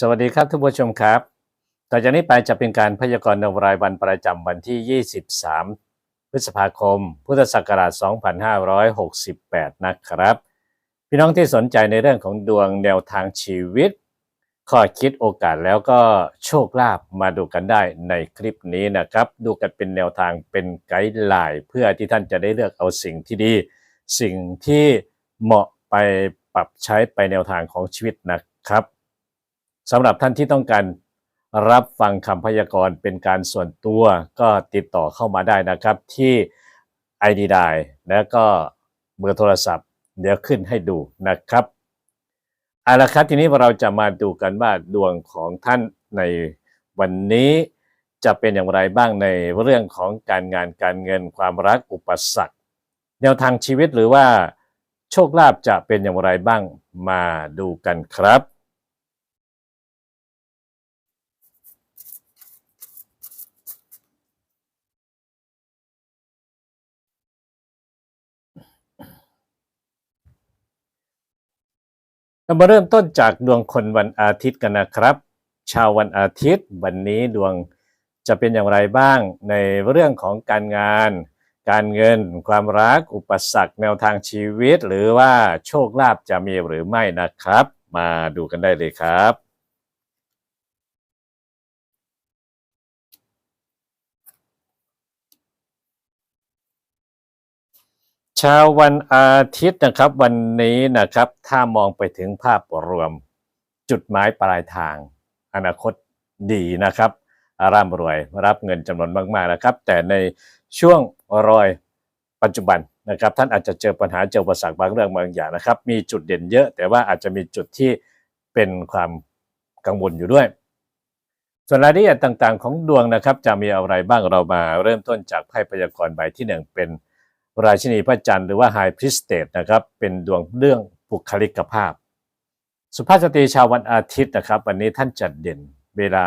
สวัสดีครับท่านผู้ชมครับ ต่อจากนี้ไปจะเป็นการพยากรณ์ดวงรายวันประจำวันที่ 23 พฤษภาคม พุทธศักราช 2568 นะครับ พี่น้องที่สนใจในเรื่องของดวงแนวทางชีวิต ข้อคิดโอกาสแล้วก็โชคลาภมาดูกันได้ในคลิปนี้นะครับ ดูกันเป็นแนวทางเป็นไกด์ไลน์เพื่อที่ท่านจะได้เลือกเอาสิ่งที่ดี สิ่งที่เหมาะไปปรับใช้ไปแนวทางของชีวิตนะครับ สำหรับท่านที่ต้องการรับฟังคำพยากรณ์เป็นการส่วนตัวก็ติดต่อเข้ามาได้นะครับที่ ID ไดแล้วก็เบอร์โทรศัพท์ เดี๋ยวขึ้นให้ดูนะครับเอาละครับทีนี้เราจะมาดูกันว่าดวงของท่านในวันนี้จะเป็นอย่างไรบ้างในเรื่องของการงานการเงินความรักอุปสรรคแนวทางชีวิตหรือว่าโชคลาภจะเป็นอย่างไรบ้างมาดูกันครับ เรามาเริ่มต้นจากดวงคนวันอาทิตย์กันนะครับชาววันอาทิตย์ วันนี้ดวงจะเป็นอย่างไรบ้างในเรื่องของการงาน การเงิน ความรัก อุปสรรคแนวทางชีวิต หรือว่าโชคลาภจะมีหรือไม่นะครับ มาดูกันได้เลยครับ เช้าวันอาทิตย์นะครับ วันนี้นะครับ ถ้ามองไปถึงภาพรวม จุดหมายปลายทาง อนาคตดีนะครับร่ำรวยรับเงินจำนวนมากๆนะครับ แต่ในช่วงรอยปัจจุบันนะครับ ท่านอาจจะเจอปัญหาเจออุปสรรคบางเรื่องบางอย่างนะครับ มีจุดเด่นเยอะ แต่ว่าอาจจะมีจุดที่เป็นความกังวลอยู่ด้วย ส่วนรายละเอียดต่างๆ ของดวงนะครับ จะมีอะไรบ้างเรามาเริ่มต้นจากไพ่พยากรณ์ใบที่หนึ่งเป็น ราชินีพระจันทร์หรือว่าไฮพริสเตตนะครับเป็นดวงเรื่องบุคลิกภาพ สุภาพสตรีชาววันอาทิตย์นะครับ วันนี้ท่านจัดเด่นเวลา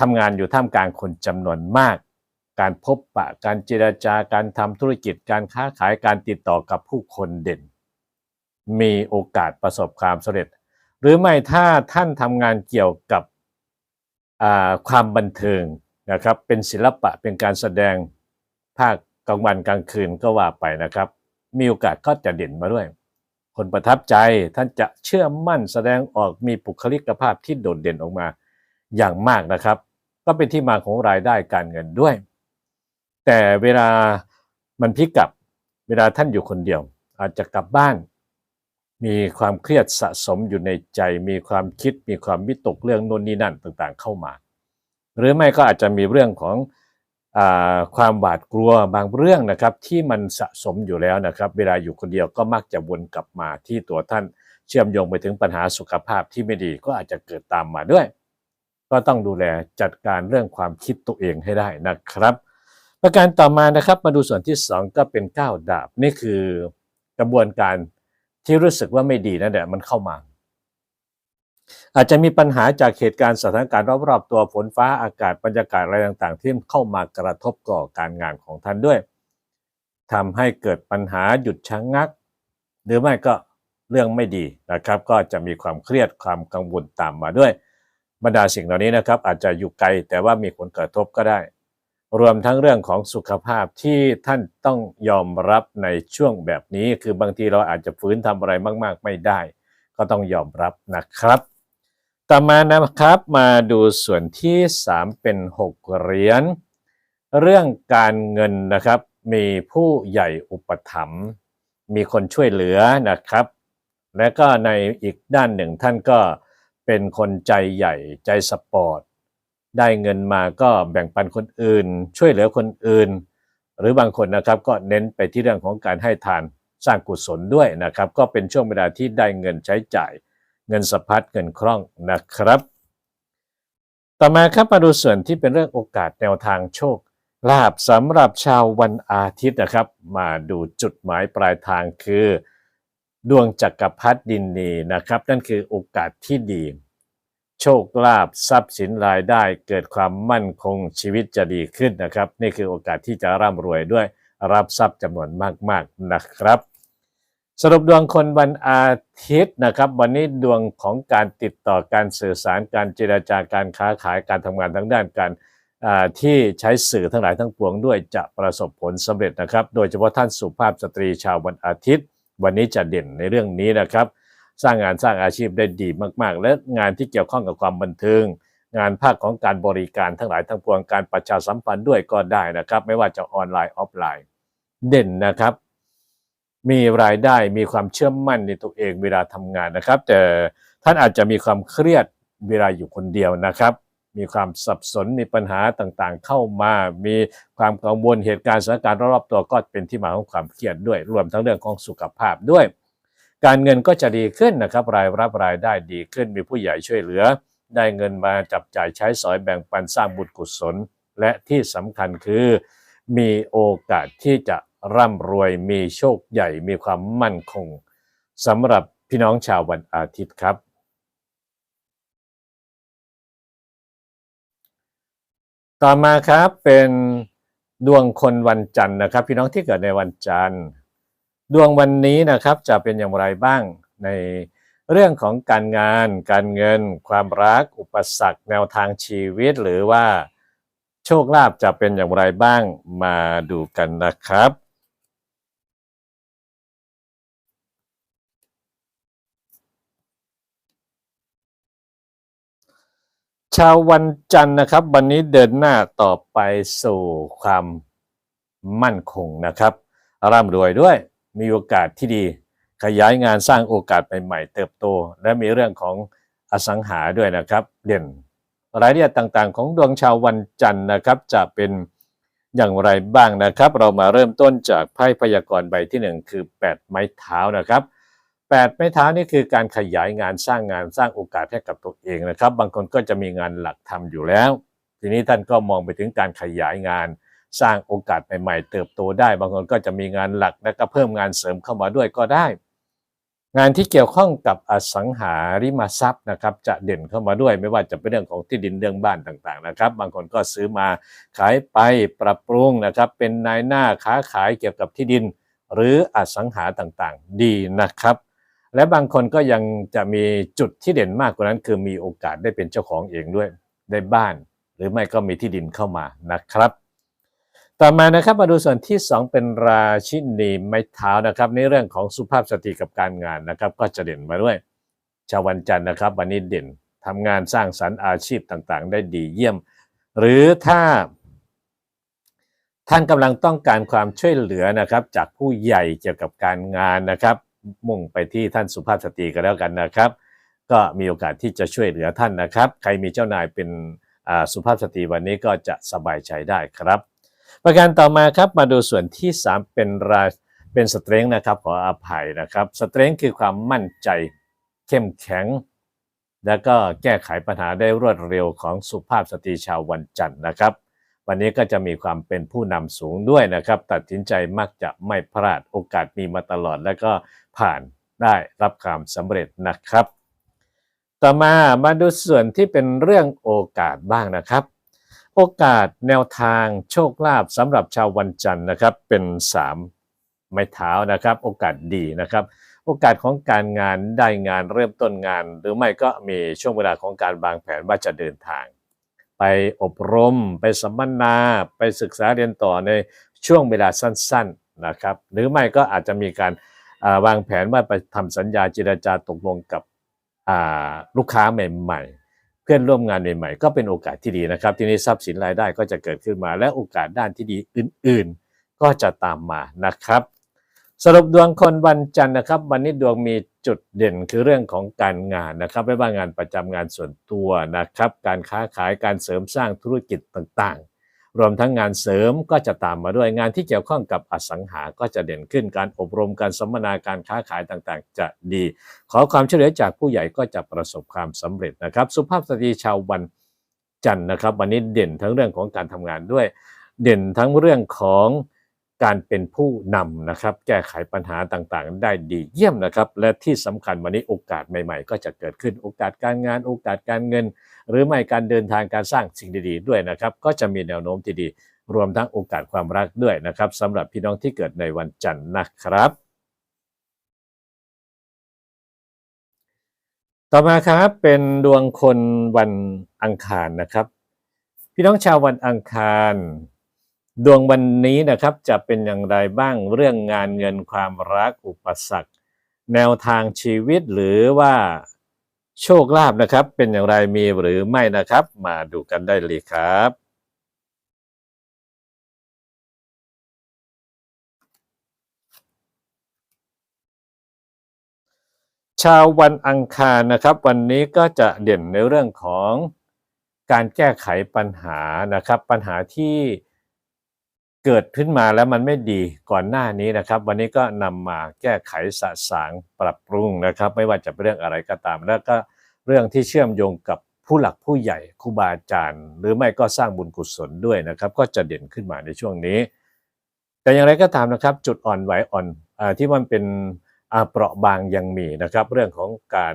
ทำงานอยู่ท่ามกลางคนจำนวนมาก การพบปะการเจรจาการทำธุรกิจการค้าขายการติดต่อกับผู้คนเด่น มีโอกาสประสบความสำเร็จ หรือไม่ถ้าท่านทำงานเกี่ยวกับความบันเทิงนะครับเป็นศิลปะเป็นการแสดงภาค กลางวันกลางคืนก็ว่าไปนะครับ มีโอกาสก็จะเด่นมาด้วย คนประทับใจท่านจะเชื่อมั่นแสดงออกมีบุคลิกภาพที่โดดเด่นออกมาอย่างมากนะครับ ก็เป็นที่มาของรายได้การเงินด้วย แต่เวลามันพลิกกลับเวลาท่านอยู่คนเดียว อาจจะกลับบ้าน มีความเครียดสะสมอยู่ในใจ มีความคิดมีความวิตกเรื่องโน่นนี่นั่นต่างๆ เข้ามา หรือไม่ก็อาจจะมีเรื่องของ ความหวาดกลัวบางเรื่องนะครับที่มันสะสมอยู่แล้วนะครับ เวลาอยู่คนเดียวก็มักจะวนกลับมาที่ตัวท่านเชื่อมโยงไปถึงปัญหาสุขภาพที่ไม่ดีก็อาจจะเกิดตามมาด้วย ก็ต้องดูแลจัดการเรื่องความคิดตัวเองให้ได้นะครับ ประการต่อมานะครับมาดูส่วนที่สองก็เป็นก้าวดาบนี่คือกระบวนการที่รู้สึกว่าไม่ดีนั่นแหละมันเข้ามา อาจจะมีปัญหาจากเหตุการณ์สถานการณ์รอบๆ ตัวฝนฟ้าอากาศบรรยากาศอะไรต่างๆ ที่เข้ามากระทบก่อการงานของท่านด้วยทำให้เกิดปัญหาหยุดชะงงัก หรือไม่ก็เรื่องไม่ดีนะครับ ก็จะมีความเครียดความกังวลตามมาด้วย บรรดาสิ่งเหล่านี้นะครับ อาจจะอยู่ไกลแต่ว่ามีผลกระทบก็ได้ รวมทั้งเรื่องของสุขภาพที่ท่านต้องยอมรับในช่วงแบบนี้ คือบางทีเราอาจจะฝืนทำอะไรมาก ๆ ไม่ได้ ก็ต้องยอมรับนะครับ ต่อมานะครับมาดูส่วนที่ 3 เป็น 6 เหรียญเรื่องการเงินนะครับมีผู้ใหญ่อุปถัมภ์มีคนช่วยเหลือนะครับ และก็ในอีกด้านหนึ่งท่านก็เป็นคนใจใหญ่ใจสปอร์ตได้เงินมาก็แบ่งปันคนอื่น ช่วยเหลือคนอื่น หรือบางคนนะครับก็เน้นไปที่เรื่องของการให้ทานสร้างกุศลด้วยนะครับ ก็เป็นช่วงเวลาที่ได้เงินใช้จ่าย เงินสะพัดเงินคล่องนะครับ ต่อมาครับมาดูส่วนที่เป็นเรื่องโอกาสแนวทางโชคลาภสำหรับชาววันอาทิตย์นะครับ มาดูจุดหมายปลายทางคือ ดวงจักรพรรดินีนะครับ นั่นคือโอกาสที่ดี โชคลาภทรัพย์สินรายได้เกิดความมั่นคงชีวิตจะดีขึ้นนะครับ นี่คือโอกาสที่จะร่ำรวยด้วยรับทรัพย์จำนวนมากๆนะครับ สรุปดวงคนวันอาทิตย์นะครับ วันนี้ดวงของการติดต่อการสื่อสารการเจราจาการค้าขายการทำงานทั้งด้านการที่ใช้สื่อทั้งหลายทั้งปวงด้วยจะประสบผลสำเร็จนะครับ โดยเฉพาะท่านสุภาพสตรีชาววันอาทิตย์ วันนี้จะเด่นในเรื่องนี้นะครับ สร้างงานสร้างอาชีพได้ดีมาก ๆ และงานที่เกี่ยวข้องกับความบันเทิงงานภาคของการบริการทั้งหลายทั้งปวงการประชาสัมพันธ์ด้วยก็ได้นะครับ ไม่ว่าจะออนไลน์ออฟไลน์ เด่นนะครับ มีรายได้มีความเชื่อมั่นในตัวเองเวลาทำงานนะครับ แต่ท่านอาจจะมีความเครียดเวลาอยู่คนเดียวนะครับ มีความสับสนมีปัญหาต่างๆ เข้ามา มีความกังวลเหตุการณ์สถานการณ์รอบๆตัวก็เป็นที่มาของความเครียดด้วย รวมทั้งเรื่องของสุขภาพด้วย การเงินก็จะดีขึ้นนะครับ รายรับรายได้ดีขึ้น มีผู้ใหญ่ช่วยเหลือ ได้เงินมาจับจ่ายใช้สอยแบ่งปันสร้างบุญกุศล และที่สำคัญคือ มีโอกาสที่จะ ร่ำรวยมีโชคใหญ่มีความมั่นคงสำหรับพี่น้องชาววันอาทิตย์ครับ ต่อมาครับเป็นดวงคนวันจันทร์นะครับ พี่น้องที่เกิดในวันจันทร์ ดวงวันนี้นะครับจะเป็นอย่างไรบ้างในเรื่องของการงาน การเงิน ความรัก อุปสรรค แนวทางชีวิต หรือว่าโชคลาภจะเป็นอย่างไรบ้างมาดูกันนะครับ ชาววันจันทร์นะครับ วันนี้เดินหน้าต่อไปสู่ความมั่นคงนะครับ ร่ำรวยด้วยมีโอกาสที่ดี ขยายงานสร้างโอกาสใหม่ๆเติบโต และมีเรื่องของอสังหาด้วยนะครับ เด่นรายละเอียดต่างๆ ของดวงชาววันจันทร์นะครับ จะเป็นอย่างไรบ้างนะครับ เรามาเริ่มต้นจากไพ่พยากรณ์ใบที่หนึ่งคือ 8 ไม้เท้านะครับ แปดไม้เท้านี่คือการขยายงานสร้างงานสร้างโอกาสให้กับตัวเองนะครับ บางคนก็จะมีงานหลักทำอยู่แล้ว ทีนี้ท่านก็มองไปถึงการขยายงานสร้างโอกาสใหม่ๆ เติบโตได้ บางคนก็จะมีงานหลักแล้วก็เพิ่มงานเสริมเข้ามาด้วยก็ได้ งานที่เกี่ยวข้องกับอสังหาริมทรัพย์นะครับ จะเด่นเข้ามาด้วยไม่ว่าจะเป็นเรื่องของที่ดินเรื่องบ้านต่างๆนะครับ บางคนก็ซื้อมาขายไปปรับปรุงนะครับ เป็นนายหน้าค้าขายเกี่ยวกับที่ดิน หรืออสังหาต่างๆ ดีนะครับ และบางคนก็ยังจะมีจุดที่เด่นมากกว่านั้น คือมีโอกาสได้เป็นเจ้าของเองด้วยได้บ้าน หรือไม่ก็มีที่ดินเข้ามานะครับ ต่อมานะครับมาดูส่วนที่ 2 เป็นราชินีไม้เท้านะครับในเรื่องของสุภาพสตรีกับการงานนะครับ ก็จะเด่นมาด้วย ชาววันจันทร์นะครับ วันนี้เด่นทำงานสร้างสรรค์อาชีพต่างๆ ได้ดีเยี่ยม หรือถ้าท่านกำลังต้องการความช่วยเหลือนะครับ จากผู้ใหญ่เกี่ยวกับการงานนะครับ มุ่งไปที่ท่านสุภาพสตรีก็แล้วกันนะครับ ก็มีโอกาสที่จะช่วยเหลือท่านนะครับ ใครมีเจ้านายเป็นอ่าสุภาพสตรีวันนี้ก็จะสบายใจได้ครับ ประการต่อมาครับมาดูส่วนที่ 3 เป็นราเป็นสเตรงนะครับขออภัยนะครับสเตรงคือความมั่นใจเข้มแข็ง แล้วก็แก้ไขปัญหาได้รวดเร็วของสุภาพสตรีชาววันจันทร์นะครับ วันนี้ก็จะมีความเป็นผู้นำสูงด้วยนะครับ ตัดสินใจมักจะไม่พลาดโอกาสมีมาตลอด แล้วก็ ผ่านได้รับความสำเร็จนะครับ ต่อมามาดูส่วนที่เป็นเรื่องโอกาสบ้างนะครับ โอกาสแนวทางโชคลาภสำหรับชาววันจันทร์นะครับ เป็น 3 ไม้เท้านะครับ โอกาสดีนะครับ โอกาสของการงานได้งานเริ่มต้นงาน หรือไม่ก็มีช่วงเวลาของการวางแผนว่าจะเดินทาง ไปอบรม ไปสัมมนา ไปศึกษาเรียนต่อในช่วงเวลาสั้น ๆนะครับ หรือไม่ก็อาจจะมีการ วางแผนว่าไปทำสัญญาเจรจาตกลงกับลูกค้าใหม่ๆ เพื่อนร่วมงานใหม่ๆ ก็เป็นโอกาสที่ดีนะครับ ทีนี้ทรัพย์สินรายได้ก็จะเกิดขึ้นมา และโอกาสด้านที่ดีอื่นๆ ก็จะตามมานะครับ สรุปดวงคนวันจันทร์นะครับ วันนี้ดวงมีจุดเด่นคือเรื่องของการงานนะครับ ไม่ว่างานประจำงานส่วนตัวนะครับ การค้าขายการเสริมสร้างธุรกิจต่างๆ รวมทั้งงานเสริมก็จะตามมาด้วยงานที่เกี่ยวข้องกับอสังหาก็จะเด่นขึ้นการอบรมการสัมมนาการค้าขายต่างๆ จะดี ขอความช่วยเหลือจากผู้ใหญ่ก็จะประสบความสำเร็จนะครับ สุภาพสตรีชาววันจันทร์นะครับ วันนี้เด่นทั้งเรื่องของการทำงานด้วย เด่นทั้งเรื่องของ การเป็นผู้นำนะครับ แก้ไขปัญหาต่างๆ ได้ดีเยี่ยมนะครับ และที่สำคัญวันนี้โอกาสใหม่ๆ ก็จะเกิดขึ้นโอกาสการงาน โอกาสการเงิน หรือไม่การเดินทางการสร้างสิ่งดีๆ ด้วยนะครับ ก็จะมีแนวโน้มที่ดี รวมทั้งโอกาสความรักด้วยนะครับสำหรับพี่น้องที่เกิดในวันจันทร์นะครับต่อมาครับเป็นดวงคนวันอังคารนะครับ พี่น้องชาววันอังคาร ดวงวันนี้นะครับจะเป็นอย่างไรบ้างเรื่องงานเงินความรักอุปสรรค แนวทางชีวิตหรือว่าโชคลาภนะครับ เป็นอย่างไรมีหรือไม่นะครับ มาดูกันได้เลยครับ ชาววันอังคารนะครับ วันนี้ก็จะเด่นในเรื่องของการแก้ไขปัญหานะครับ ปัญหาที่ เกิดขึ้นมาแล้วมันไม่ดีก่อนหน้านี้นะครับ วันนี้ก็นำมาแก้ไขสะสางปรับปรุงนะครับ ไม่ว่าจะเป็นเรื่องอะไรก็ตาม แล้วก็เรื่องที่เชื่อมโยงกับผู้หลักผู้ใหญ่ครูบาอาจารย์ หรือไม่ก็สร้างบุญกุศลด้วยนะครับ ก็จะเด่นขึ้นมาในช่วงนี้ แต่อย่างไรก็ตามนะครับ จุดอ่อนไหวอ่อนอที่มันเป็นเปราะบางยังมีนะครับ เรื่องของการ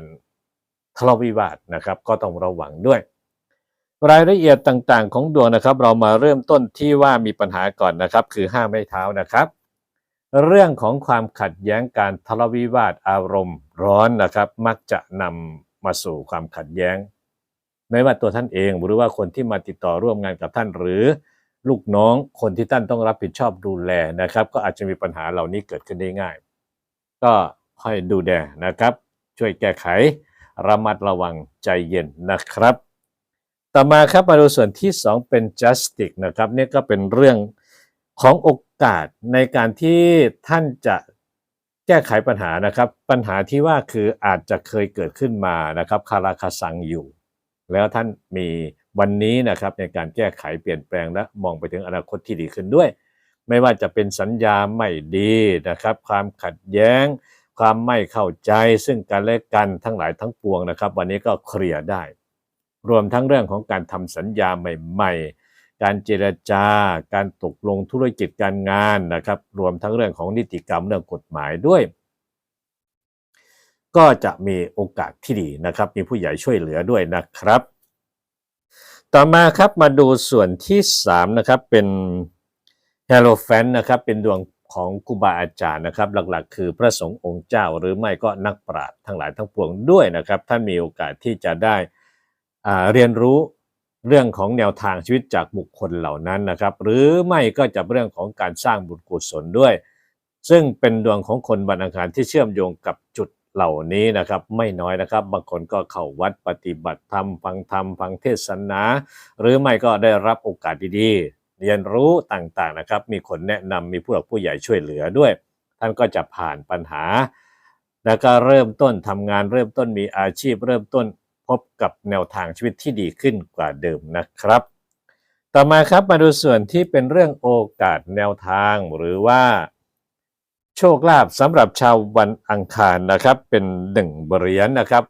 ทะเลาะวิวาทนะครับ ก็ต้องระวังด้วย รายละเอียดต่างๆ ของดวงนะครับ เรามาเริ่มต้นที่ว่ามีปัญหาก่อนนะครับ คือห้าไม้เท้านะครับ เรื่องของความขัดแย้งการทะเลาะวิวาทอารมณ์ร้อนนะครับ มักจะนำมาสู่ความขัดแย้ง ไม่ว่าตัวท่านเองหรือว่าคนที่มาติดต่อร่วมงานกับท่านหรือลูกน้องคนที่ท่านต้องรับผิดชอบดูแลนะครับ ก็อาจจะมีปัญหาเหล่านี้เกิดขึ้นได้ง่าย ก็ค่อยดูแลนะครับ ช่วยแก้ไขระมัดระวังใจเย็นนะครับ ต่อมาครับมาดูส่วนที่ 2 เป็น justice นะครับนี่ก็เป็นเรื่องของโอกาสในการที่ท่านจะแก้ไขปัญหานะครับ ปัญหาที่ว่าคืออาจจะเคยเกิดขึ้นมานะครับคาราคาซังอยู่ แล้วท่านมีวันนี้นะครับในการแก้ไขเปลี่ยนแปลงและมองไปถึงอนาคตที่ดีขึ้นด้วย ไม่ว่าจะเป็นสัญญาไม่ดีนะครับ ความขัดแย้ง ความไม่เข้าใจซึ่งกันและกันทั้งหลายทั้งปวงนะครับ วันนี้ก็เคลียร์ได้ รวมทั้งเรื่องของการทำสัญญาใหม่ ๆ การเจรจา การตกลงธุรกิจการงานนะครับ รวมทั้งเรื่องของนิติกรรมเรื่องกฎหมายด้วย ก็จะมีโอกาสที่ดีนะครับ มีผู้ใหญ่ช่วยเหลือด้วยนะครับ ต่อมาครับมาดูส่วนที่3นะครับเป็นเฮโลแฟนนะครับเป็นดวงของครูบาอาจารย์นะครับ หลักๆ คือพระสงฆ์องค์เจ้าหรือไม่ก็นักปราชญ์ทั้งหลายทั้งปวงด้วยนะครับ ท่านมีโอกาสที่จะได้ เรียนรู้เรื่องของแนวทางชีวิตจากบุคคลเหล่านั้นนะครับ หรือไม่ก็จะเรื่องของการสร้างบุญกุศลด้วย ซึ่งเป็นดวงของคนวันอังคารที่เชื่อมโยงกับจุดเหล่านี้นะครับ ไม่น้อยนะครับ บางคนก็เข้าวัดปฏิบัติธรรมฟังธรรมฟังเทศนา หรือไม่ก็ได้รับโอกาสดีๆ เรียนรู้ต่างๆนะครับ มีคนแนะนำมีผู้หลักผู้ใหญ่ช่วยเหลือด้วย ท่านก็จะผ่านปัญหา แล้วก็เริ่มต้นทำงานเริ่มต้นมีอาชีพ เริ่มต้น พบกับแนวทางชีวิตที่ดีขึ้นกว่าเดิมนะครับ ต่อมาครับมาดูส่วนที่เป็นเรื่องโอกาสแนวทางหรือว่าโชคลาภสำหรับชาววันอังคารนะครับ เป็นหนึ่งเหรียญนะครับ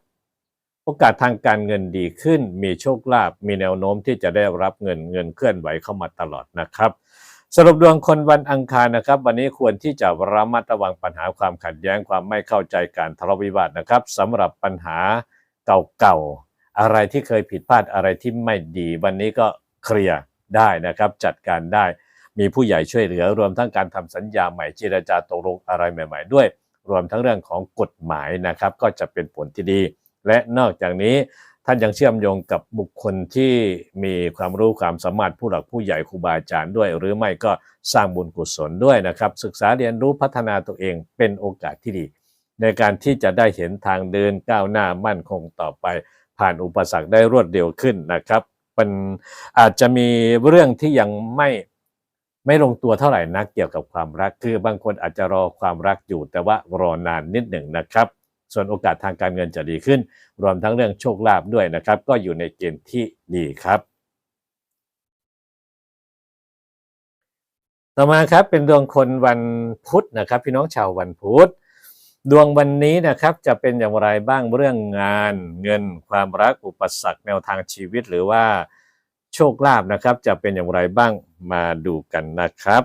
โอกาสทางการเงินดีขึ้น มีโชคลาภมีแนวโน้มที่จะได้รับเงินเงินเคลื่อนไหวเข้ามาตลอดนะครับ สรุปดวงคนวันอังคารนะครับ วันนี้ควรที่จะระมัดระวังปัญหาความขัดแย้งความไม่เข้าใจการทะเลาะวิวาทนะครับสำหรับปัญหา เก่าๆ อะไรที่เคยผิดพลาดอะไรที่ไม่ดี วันนี้ก็เคลียร์ได้นะครับ จัดการได้มีผู้ใหญ่ช่วยเหลือ รวมทั้งการทำสัญญาใหม่เจรจาตกลงอะไรใหม่ ๆ ด้วย รวมทั้งเรื่องของกฎหมายนะครับ ก็จะเป็นผลที่ดี และนอกจากนี้ท่านยังเชื่อมโยงกับบุคคลที่มีความรู้ความสามารถผู้หลักผู้ใหญ่ครูบาอาจารย์ด้วย หรือไม่ก็สร้างบุญกุศลด้วยนะครับ ศึกษาเรียนรู้พัฒนาตัวเองเป็นโอกาสที่ดี ในการที่จะได้เห็นทางเดินก้าวหน้ามั่นคงต่อไป ผ่านอุปสรรคได้รวดเร็วขึ้นนะครับมันอาจจะมีเรื่องที่ยังไม่ไม่ลงตัวเท่าไหร่นักเกี่ยวกับความรัก คือบางคนอาจจะรอความรักอยู่ แต่ว่ารอนานนิดหนึ่งนะครับ ส่วนโอกาสทางการเงินจะดีขึ้น รวมทั้งเรื่องโชคลาภด้วยนะครับ ก็อยู่ในเกณฑ์ที่ดีครับ ต่อมาครับเป็นดวงคนวันพุธนะครับ พี่น้องชาววันพุธ ดวงวันนี้นะครับจะเป็นอย่างไรบ้างเรื่องงาน เงินความรักอุปสรรคแนวทางชีวิตหรือว่าโชคลาภนะครับ จะเป็นอย่างไรบ้างมาดูกันนะครับ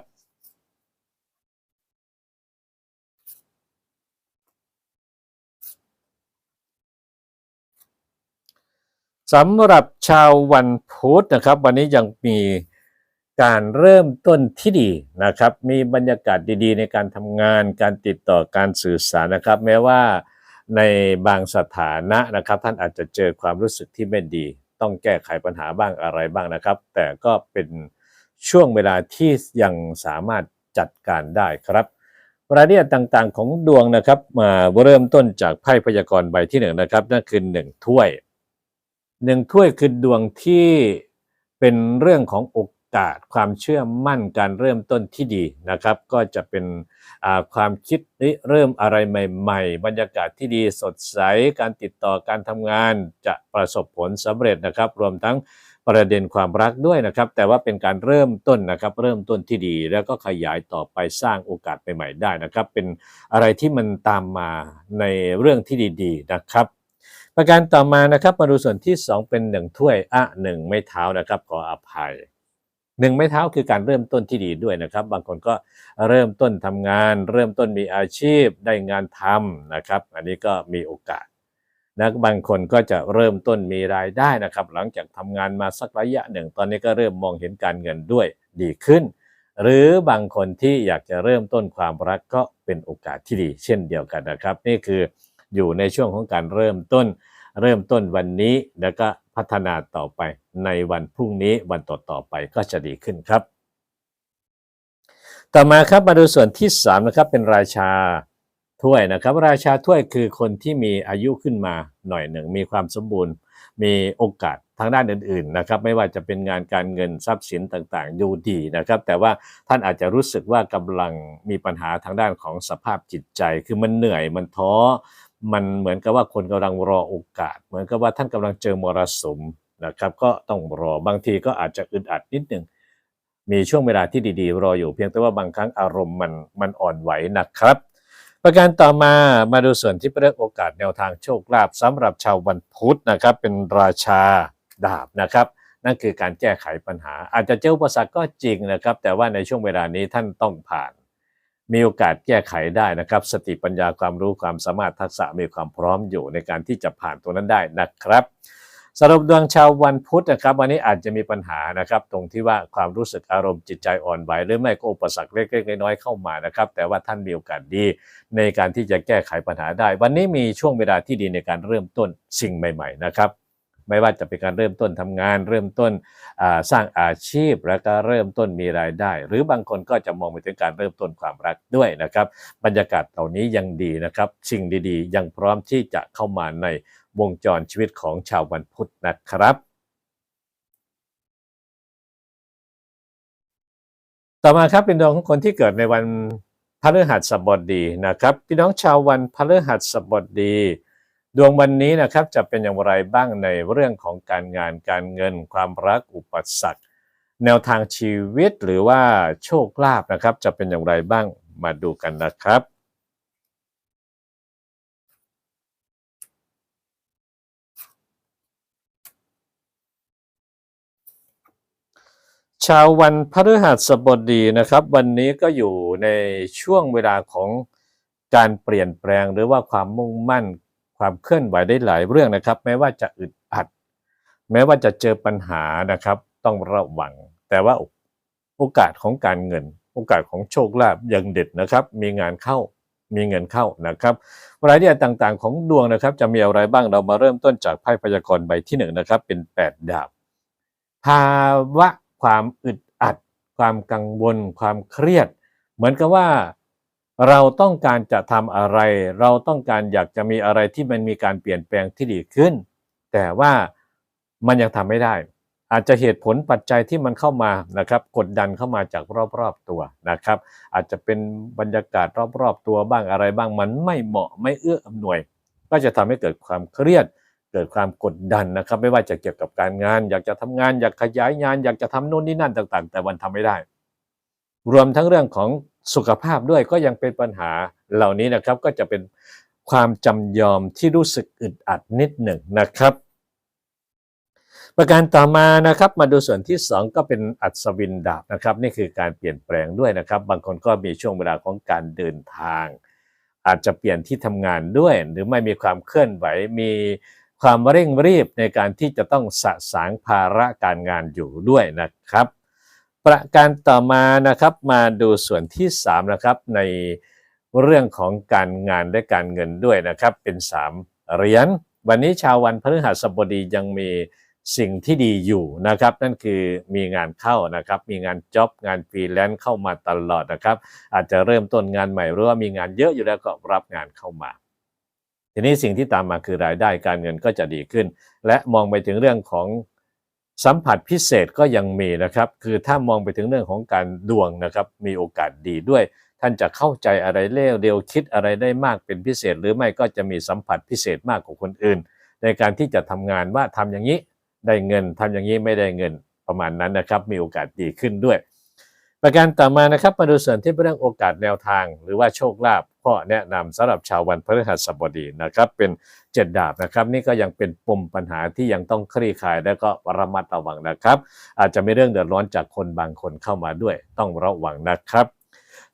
สำหรับชาววันพุธนะครับ วันนี้ยังมี การเริ่มต้นที่ดีนะครับ มีบรรยากาศดีๆ ในการทำงาน การติดต่อการสื่อสารนะครับ แม้ว่าในบางสถานะนะครับ ท่านอาจจะเจอความรู้สึกที่ไม่ดี ต้องแก้ไขปัญหาบ้างอะไรบ้างนะครับ แต่ก็เป็นช่วงเวลาที่ยังสามารถจัดการได้ครับรายละเอียดต่างๆ ของดวงนะครับมาเริ่มต้นจากไพ่พยากรณ์ใบที่หนึ่งนะครับนั่นคือหนึ่งถ้วยหนึ่งถ้วยคือดวงที่เป็นเรื่องของโอ กาสความเชื่อมั่นการเริ่มต้นที่ดีนะครับ ก็จะเป็นความคิดเริ่มอะไรใหม่ ๆ บรรยากาศที่ดีสดใสการติดต่อการทำงานจะประสบผลสำเร็จนะครับ รวมทั้งประเด็นความรักด้วยนะครับ แต่ว่าเป็นการเริ่มต้นนะครับ เริ่มต้นที่ดี แล้วก็ขยายต่อไปสร้างโอกาสใหม่ๆได้นะครับ เป็นอะไรที่มันตามมาในเรื่องที่ดีๆนะครับประการต่อมานะครับมาดูส่วนที่ 2 เป็นหนึ่งถ้วยอะหนึ่งไม่เท้านะครับขออภัย หนึ่งไม้เท้าคือการเริ่มต้นที่ดีด้วยนะครับ บางคนก็เริ่มต้นทำงาน เริ่มต้นมีอาชีพได้งานทำนะครับ อันนี้ก็มีโอกาสนะบางคนก็จะเริ่มต้นมีรายได้นะครับ หลังจากทำงานมาสักระยะหนึ่ง ตอนนี้ก็เริ่มมองเห็นการเงินด้วยดีขึ้น หรือบางคนที่อยากจะเริ่มต้นความรักก็เป็นโอกาสที่ดี เช่นเดียวกันนะครับ นี่คืออยู่ในช่วงของการเริ่มต้น เริ่มต้นวันนี้แล้วก็พัฒนาต่อไปในวันพรุ่งนี้วันต่อต่อๆไปก็จะดีขึ้นครับ ต่อมาครับมาดูส่วนที่3นะครับเป็นราชาถ้วยนะครับ ราชาถ้วยคือคนที่มีอายุขึ้นมาหน่อยหนึ่งมีความสมบูรณ์ มีโอกาสทางด้านอื่นๆนะครับ ไม่ว่าจะเป็นงานการเงินทรัพย์สินต่างๆดูดีนะครับ แต่ว่าท่านอาจจะรู้สึกว่ากำลังมีปัญหาทางด้านของสภาพจิตใจ คือมันเหนื่อยมันท้อ มันเหมือนกับว่าคนกำลังรอโอกาส เหมือนกับว่าท่านกำลังเจอมรสุมนะครับก็ต้องรอบางทีก็อาจจะอึดอัดนิดหนึ่งมีช่วงเวลาที่ดีๆ รออยู่เพียงแต่ว่าบางครั้งอารมณ์มันมันอ่อนไหวนะครับ ประการต่อมามาดูส่วนที่เรียกโอกาสแนวทางโชคลาภสำหรับชาววันพุธนะครับ เป็นราชาดาบนะครับ นั่นคือการแก้ไขปัญหา อาจจะเจออุปสรรคก็จริงนะครับ แต่ว่าในช่วงเวลานี้ท่านต้องผ่าน มีโอกาสแก้ไขได้นะครับ สติปัญญาความรู้ความสามารถทักษะมีความพร้อมอยู่ในการที่จะผ่านตรงนั้นได้นะครับสรุปดวงชาววันพุธนะครับ วันนี้อาจจะมีปัญหานะครับ ตรงที่ว่าความรู้สึกอารมณ์จิตใจอ่อนไหวหรือไม่ก็อุปสรรคเล็กๆน้อยๆเข้ามานะครับ แต่ว่าท่านมีโอกาสดี ในการที่จะแก้ไขปัญหาได้ วันนี้มีช่วงเวลาที่ดีในการเริ่มต้นสิ่งใหม่ ๆ นะครับ ไม่ว่าจะเป็นการเริ่มต้นทำงาน เริ่มต้นสร้างอาชีพ แล้วก็เริ่มต้นมีรายได้ หรือบางคนก็จะมองไปถึงการเริ่มต้นความรักด้วยนะครับ บรรยากาศเหล่านี้ยังดีนะครับ สิ่งดีๆ ยังพร้อมที่จะเข้ามาในวงจรชีวิตของชาววันพุธนะครับต่อมาครับเป็นดวงของคนที่เกิดในวันพฤหัสบดีนะครับ พี่น้องชาววันพฤหัสบดี ดวงวันนี้นะครับจะเป็นอย่างไรบ้างในเรื่องของการงานการเงิน ความรักอุปสรรคแนวทางชีวิตหรือว่าโชคลาภนะครับ จะเป็นอย่างไรบ้างมาดูกันนะครับ ชาววันพฤหัสบดีนะครับ วันนี้ก็อยู่ในช่วงเวลาของการเปลี่ยนแปลงหรือว่าความมุ่งมั่น ความเคลื่อนไหวได้หลายเรื่องนะครับ แม้ว่าจะอึดอัด แม้ว่าจะเจอปัญหานะครับ ต้องระวัง แต่ว่าโอกาสของการเงิน โอกาสของโชคลาภยังเด็ดนะครับ มีงานเข้ามีเงินเข้านะครับรายละเอียดต่างๆ ของดวงนะครับ จะมีอะไรบ้างเรามาเริ่มต้นจากไพ่พยากรณ์ใบที่หนึ่งนะครับ เป็นแปดดาบภาวะความอึดอัด ความกังวล ความเครียด เหมือนกับว่า เราต้องการจะทำอะไร เราต้องการอยากจะมีอะไรที่มันมีการเปลี่ยนแปลงที่ดีขึ้น แต่ว่ามันยังทำไม่ได้ อาจจะเหตุผลปัจจัยที่มันเข้ามานะครับกดดันเข้ามาจากรอบๆตัวนะครับ อาจจะเป็นบรรยากาศรอบๆตัวบ้างอะไรบ้างมันไม่เหมาะไม่เอื้ออำนวย ก็จะทำให้เกิดความเครียด เกิดความกดดันนะครับ ไม่ว่าจะเกี่ยวกับการงาน อยากจะทำงาน อยากขยายงาน อยากจะทำโน่นนี่นั่นต่าง ๆ แต่วันทำไม่ได้ รวมทั้งเรื่องของสุขภาพด้วยก็ยังเป็นปัญหาเหล่านี้นะครับ ก็จะเป็นความจำยอมที่รู้สึกอึดอัดนิดหนึ่งนะครับ ประการต่อมานะครับมาดูส่วนที่ 2 ก็เป็นอัศวินดาบนะครับ นี่คือการเปลี่ยนแปลงด้วยนะครับ บางคนก็มีช่วงเวลาของการเดินทาง อาจจะเปลี่ยนที่ทำงานด้วย หรือไม่มีความเคลื่อนไหวมีความเร่งรีบในการที่จะต้องสะสางภาระการงานอยู่ด้วยนะครับ ประการต่อมานะครับมาดูส่วนที่3นะครับในเรื่องของการงานและการเงินด้วยนะครับ เป็นสามเหรียญวันนี้ชาววันพฤหัสบดียังมีสิ่งที่ดีอยู่นะครับ นั่นคือมีงานเข้านะครับ มีงานจ็อบงานฟรีแลนซ์เข้ามาตลอดนะครับ อาจจะเริ่มต้นงานใหม่หรือว่ามีงานเยอะอยู่แล้วก็รับงานเข้ามา ทีนี้สิ่งที่ตามมาคือรายได้การเงินก็จะดีขึ้น และมองไปถึงเรื่องของ สัมผัสพิเศษก็ยังมีนะครับ คือถ้ามองไปถึงเรื่องของการดวงนะครับ มีโอกาสดีด้วย ท่านจะเข้าใจอะไรเร็วเดียวคิดอะไรได้มากเป็นพิเศษ หรือไม่ก็จะมีสัมผัสพิเศษมากกว่าคนอื่น ในการที่จะทำงานว่าทำอย่างนี้ได้เงินทำอย่างนี้ไม่ได้เงินประมาณนั้นนะครับ มีโอกาสดีขึ้นด้วย ประการต่อมานะครับมาดูส่วนที่เป็นเรื่องโอกาสแนวทาง หรือว่าโชคลาภข้อแนะนำสำหรับชาววันพฤหัสบดีนะครับ เป็นเจ็ดดาบนะครับ นี่ก็ยังเป็นปมปัญหาที่ยังต้องคลี่คลายและก็ระมัดระวังนะครับ อาจจะมีเรื่องเดือดร้อนจากคนบางคนเข้ามาด้วย ต้องระวังนะครับ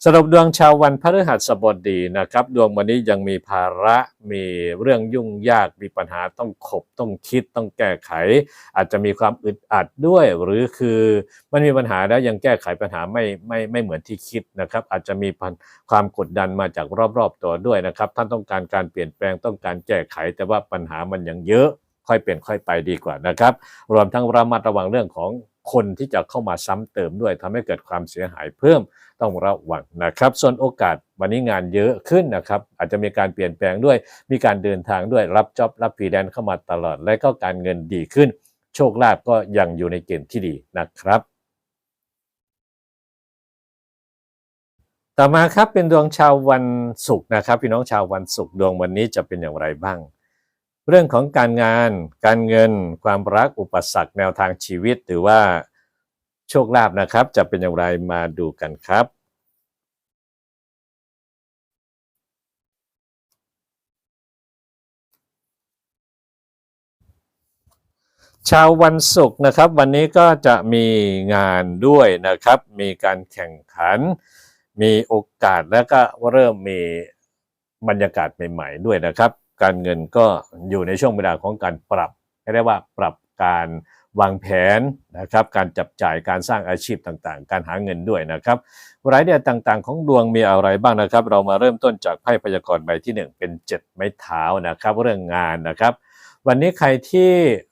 สรุปดวงชาววันพฤหัสบดีนะครับ ดวงวันนี้ยังมีภาระมีเรื่องยุ่งยากมีปัญหาต้องขบต้องคิดต้องแก้ไข อาจจะมีความอึดอัดด้วย หรือคือมันมีปัญหาแล้วยังแก้ไขปัญหาไม่ไม่ไม่เหมือนที่คิดนะครับ อาจจะมีความกดดันมาจากรอบๆตัวด้วยนะครับ ท่านต้องการการเปลี่ยนแปลงต้องการแก้ไข แต่ว่าปัญหามันยังเยอะค่อยเปลี่ยนค่อยไปดีกว่านะครับ รวมทั้งระมัดระวังเรื่องของ คนที่จะเข้ามาซ้ำเติมด้วยทำให้เกิดความเสียหายเพิ่มต้องระวังนะครับ ส่วนโอกาสวันนี้งานเยอะขึ้นนะครับ อาจจะมีการเปลี่ยนแปลงด้วย มีการเดินทางด้วยรับจ็อบรับฟรีแลนซ์เข้ามาตลอด และก็การเงินดีขึ้น โชคลาภก็ยังอยู่ในเกณฑ์ที่ดีนะครับต่อมาครับเป็นดวงชาววันศุกร์นะครับ พี่น้องชาววันศุกร์ดวงวันนี้จะเป็นอย่างไรบ้าง เรื่องของการงาน การเงิน ความรัก อุปสรรค แนวทางชีวิต หรือว่าโชคลาภนะครับ จะเป็นอย่างไรมาดูกันครับ ชาววันศุกร์นะครับ วันนี้ก็จะมีงานด้วยนะครับ มีการแข่งขัน มีโอกาสแล้วก็เริ่มมีบรรยากาศใหม่ ๆ ด้วยนะครับ การเงินก็อยู่ในช่วงเวลาของการปรับเรียกว่าปรับการวางแผนนะครับการจับจ่ายการสร้างอาชีพต่างๆ การหาเงินด้วยนะครับรายได้ต่างๆ ของดวงมีอะไรบ้างนะครับ เรามาเริ่มต้นจากไพ่พยากรณ์ใบที่ 1 เป็น 7 ไม้เท้านะครับ เรื่องงานนะครับ วันนี้ใครที่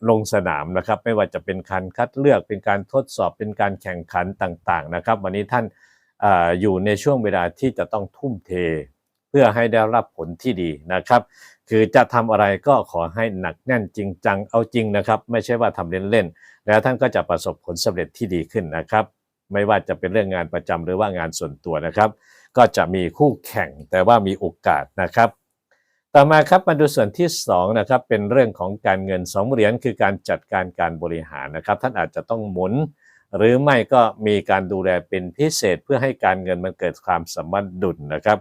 ลงสนามนะครับ ไม่ว่าจะเป็นการคัดเลือกเป็นการทดสอบเป็นการแข่งขันต่างๆนะครับ วันนี้ท่านออยู่ในช่วงเวลาที่จะต้องทุ่มเท พื่อให้ได้รับผลที่ดีนะครับ คือจะทำอะไรก็ขอให้หนักแน่นจริงจังเอาจริงนะครับ ไม่ใช่ว่าทำเล่นๆแล้วท่านก็จะประสบผลสำเร็จที่ดีขึ้นนะครับ ไม่ว่าจะเป็นเรื่องงานประจำหรือว่างานส่วนตัวนะครับ ก็จะมีคู่แข่งแต่ว่ามีโอกาสนะครับ ต่อมาครับมาดูส่วนที่2นะครับเป็นเรื่องของการเงิน2เหรียญคือการจัดการการบริหารนะครับ ท่านอาจจะต้องหมุนหรือไม่ก็มีการดูแลเป็นพิเศษเพื่อให้การเงินมันเกิดความสมดุลนะครับ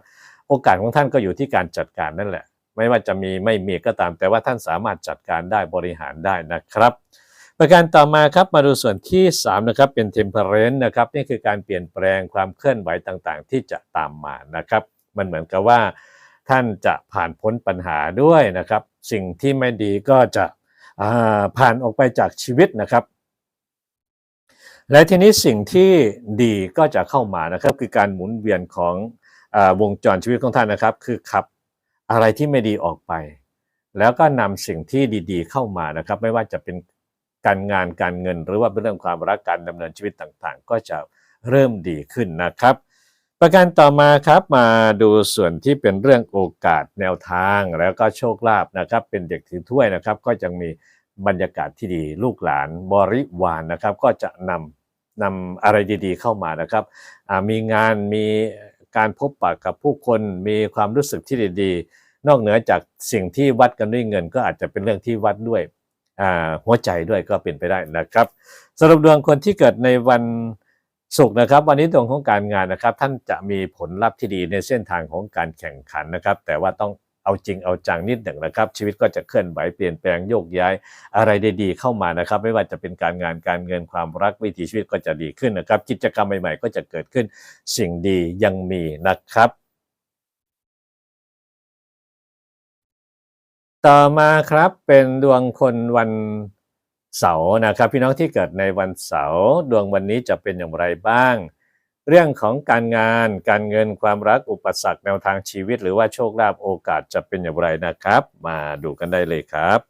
โอกาสของท่านก็อยู่ที่การจัดการนั่นแหละ ไม่ว่าจะมีไม่มีก็ตาม แต่ว่าท่านสามารถจัดการได้บริหารได้นะครับ ประการต่อมาครับมาดูส่วนที่ 3 นะครับ เป็น temperance นะครับ นี่คือการเปลี่ยนแปลงความเคลื่อนไหวต่างๆ ที่จะตามมานะครับ มันเหมือนกับว่า ท่านจะผ่านพ้นปัญหาด้วยนะครับ สิ่งที่ไม่ดีก็จะผ่านออกไปจากชีวิตนะครับและทีนี้สิ่งที่ดีก็จะเข้ามานะครับ คือการหมุนเวียนของ วงจรชีวิตของท่านนะครับ คือขับอะไรที่ไม่ดีออกไป แล้วก็นำสิ่งที่ดีๆเข้ามานะครับ ไม่ว่าจะเป็นการงานการเงิน หรือว่าเป็นเรื่องความรักการดำเนินชีวิตต่างๆ ก็จะเริ่มดีขึ้นนะครับ ประการต่อมาครับมาดูส่วนที่เป็นเรื่องโอกาสแนวทางแล้วก็โชคลาภนะครับ เป็นเด็กถือถ้วยนะครับ ก็จะมีบรรยากาศที่ดีลูกหลานบริวารนนะครับ ก็จะนำนำอะไรดีๆเข้ามานะครับมีงานมี การพบปะกับผู้คนมีความรู้สึกที่ดีๆ นอกเหนือจากสิ่งที่วัดกันด้วยเงิน ก็อาจจะเป็นเรื่องที่วัดด้วยหัวใจด้วยก็เป็นไปได้นะครับสรุปดวงคนที่เกิดในวันศุกร์นะครับ วันนี้ดวงของการงานนะครับ ท่านจะมีผลลัพธ์ที่ดีในเส้นทางของการแข่งขันนะครับ แต่ว่าต้อง เอาจริงเอาจังนิดหนึ่งนะครับ ชีวิตก็จะเคลื่อนไหวเปลี่ยนแปลงโยกย้ายอะไรดีๆเข้ามานะครับ ไม่ว่าจะเป็นการงานการเงินความรักวิถีชีวิตก็จะดีขึ้นนะครับ กิจกรรมใหม่ๆ ก็จะเกิดขึ้นสิ่งดียังมีนะครับ ต่อมาครับเป็นดวงคนวันเสาร์นะครับ พี่น้องที่เกิดในวันเสาร์ดวงวันนี้จะเป็นอย่างไรบ้าง เรื่องของการงาน การเงินความรักอุปสรรคแนวทางชีวิต หรือว่าโชคลาภโอกาสจะเป็นอย่างไรนะครับ มาดูกันได้เลยครับ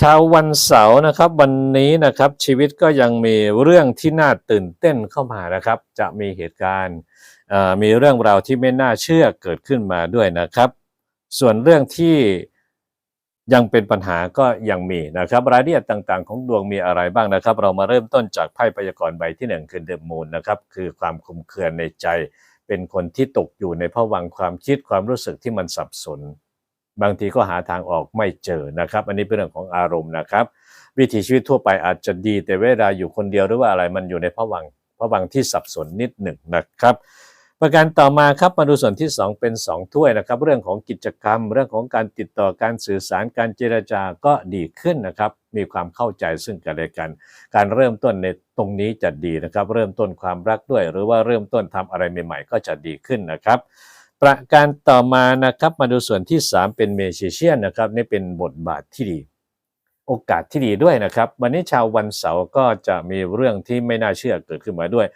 ชาววันเสาร์นะครับวันนี้นะครับชีวิตก็ยังมีเรื่องที่น่าตื่นเต้นเข้ามานะครับ จะมีเหตุการณ์มีเรื่องราวที่ไม่น่าเชื่อเกิดขึ้นมาด้วยนะครับ ส่วนเรื่องที่ยังเป็นปัญหาก็ยังมีนะครับ รายละเอียดต่างๆ ของดวงมีอะไรบ้างนะครับ เรามาเริ่มต้นจากไพ่พยากรณ์ใบที่หนึ่งคือเดอะมูนนะครับคือความคุมเคือในใจ เป็นคนที่ตกอยู่ในภวังความคิดความรู้สึกที่มันสับสน บางทีก็หาทางออกไม่เจอนะครับ อันนี้เป็นเรื่องของอารมณ์นะครับ วิถีชีวิตทั่วไปอาจจะดี แต่เวลาอยู่คนเดียวหรือว่าอะไรมันอยู่ในภวังค์ภวังที่สับสนนิดหนึ่งนะครับ ประการต่อมาครับมาดูส่วนที่ 2 เป็น 2 ถ้วยนะครับ เรื่องของกิจกรรม เรื่องของการติดต่อการสื่อสารการเจรจาก็ดีขึ้นนะครับ มีความเข้าใจซึ่งกันและกัน การเริ่มต้นในตรงนี้จะดีนะครับ เริ่มต้นความรักด้วย หรือว่าเริ่มต้นทำอะไรใหม่ๆ ก็จะดีขึ้นนะครับประการต่อมานะครับมาดูส่วนที่ 3 เป็นเมจิเชียนนะครับนี่เป็นบทบาทที่ดี โอกาสที่ดีด้วยนะครับ วันนี้ชาววันเสาร์ก็จะมีเรื่องที่ไม่น่าเชื่อเกิดขึ้นมาด้วย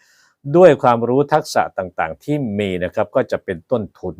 ด้วยความรู้ทักษะต่างๆ ที่มีนะครับก็จะเป็นต้นทุน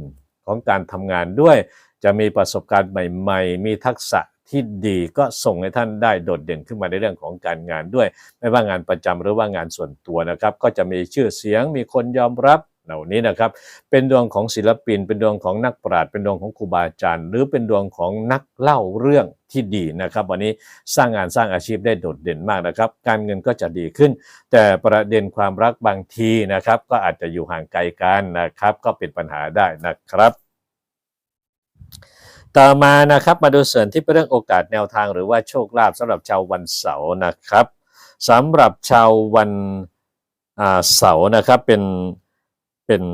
ของการทำงานด้วย จะมีประสบการณ์ใหม่ ๆ มีทักษะที่ดีก็ส่งให้ท่านได้โดดเด่นขึ้นมาในเรื่องของการงานด้วย ไม่ว่างานประจำหรือว่างานส่วนตัวนะครับ ก็จะมีชื่อเสียงมีคนยอมรับ เหล่านี้นะครับ เป็นดวงของศิลปิน เป็นดวงของนักปราชญ์เป็นดวงของครูบาอาจารย์ หรือเป็นดวงของนักเล่าเรื่องที่ดีนะครับ วันนี้สร้างงานสร้างอาชีพได้โดดเด่นมากนะครับ การเงินก็จะดีขึ้น แต่ประเด็นความรักบางทีนะครับ ก็อาจจะอยู่ห่างไกลกันนะครับ ก็เป็นปัญหาได้นะครับต่อมานะครับมาดูส่วนที่เป็นเรื่องโอกาสแนวทางหรือว่าโชคลาภสำหรับชาววันเสาร์นะครับสำหรับชาววันเสาร์นะครับเป็น เป็น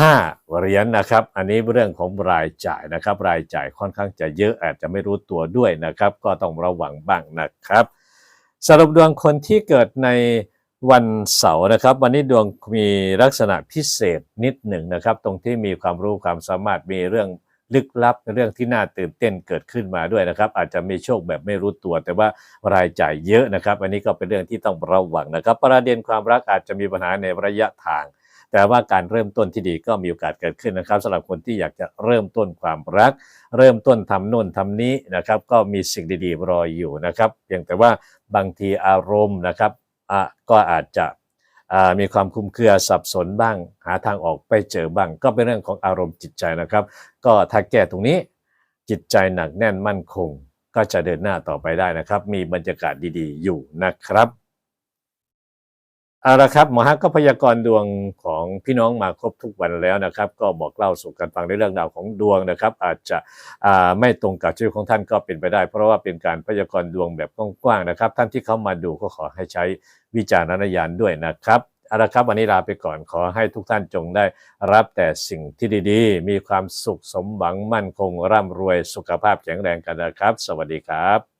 ห้าเหรียญนะครับ อันนี้เรื่องของรายจ่ายนะครับ รายจ่ายค่อนข้างจะเยอะอาจจะไม่รู้ตัวด้วยนะครับ ก็ต้องระวังบ้างนะครับสรุปดวงคนที่เกิดในวันเสาร์นะครับ วันนี้ดวงมีลักษณะพิเศษนิดหนึ่งนะครับ ตรงที่มีความรู้ความสามารถมีเรื่องลึกลับเรื่องที่น่าตื่นเต้นเกิดขึ้นมาด้วยนะครับ อาจจะมีโชคแบบไม่รู้ตัว แต่ว่ารายจ่ายเยอะนะครับ อันนี้ก็เป็นเรื่องที่ต้องระวังนะครับ ประเด็นความรักอาจจะมีปัญหาในระยะทาง แต่ว่าการเริ่มต้นที่ดีก็มีโอกาสเกิดขึ้นนะครับสำหรับคนที่อยากจะเริ่มต้นความรัก เริ่มต้นทำโน่นทำนี้นะครับก็มีสิ่งดีๆรออยู่นะครับเพียงแต่ว่าบางทีอารมณ์นะครับก็อาจจะมีความคลุมเครือสับสนบ้าง หาทางออกไปเจอบ้าง ก็เป็นเรื่องของอารมณ์จิตใจนะครับ ก็ถ้าแก้ตรงนี้จิตใจหนักแน่นมั่นคง ก็จะเดินหน้าต่อไปได้นะครับ มีบรรยากาศดีๆ อยู่นะครับ เอาละครับหมอฮักก็พยากรณ์ดวงของพี่น้องมาครบทุกวันแล้วนะครับ ก็บอกเล่าสู่กันฟังในเรื่องราวของดวงนะครับ อาจจะไม่ตรงกับชีวิตของท่านก็เป็นไปได้ เพราะว่าเป็นการพยากรณ์ดวงแบบกว้างๆนะครับ ท่านที่เข้ามาดูก็ขอให้ใช้วิจารณญาณด้วยนะครับเอาละครับวันนี้ลาไปก่อนขอให้ทุกท่านจงได้รับแต่สิ่งที่ดีๆ มีความสุขสมหวังมั่นคงร่ำรวยสุขภาพแข็งแรงกันนะครับ สวัสดีครับ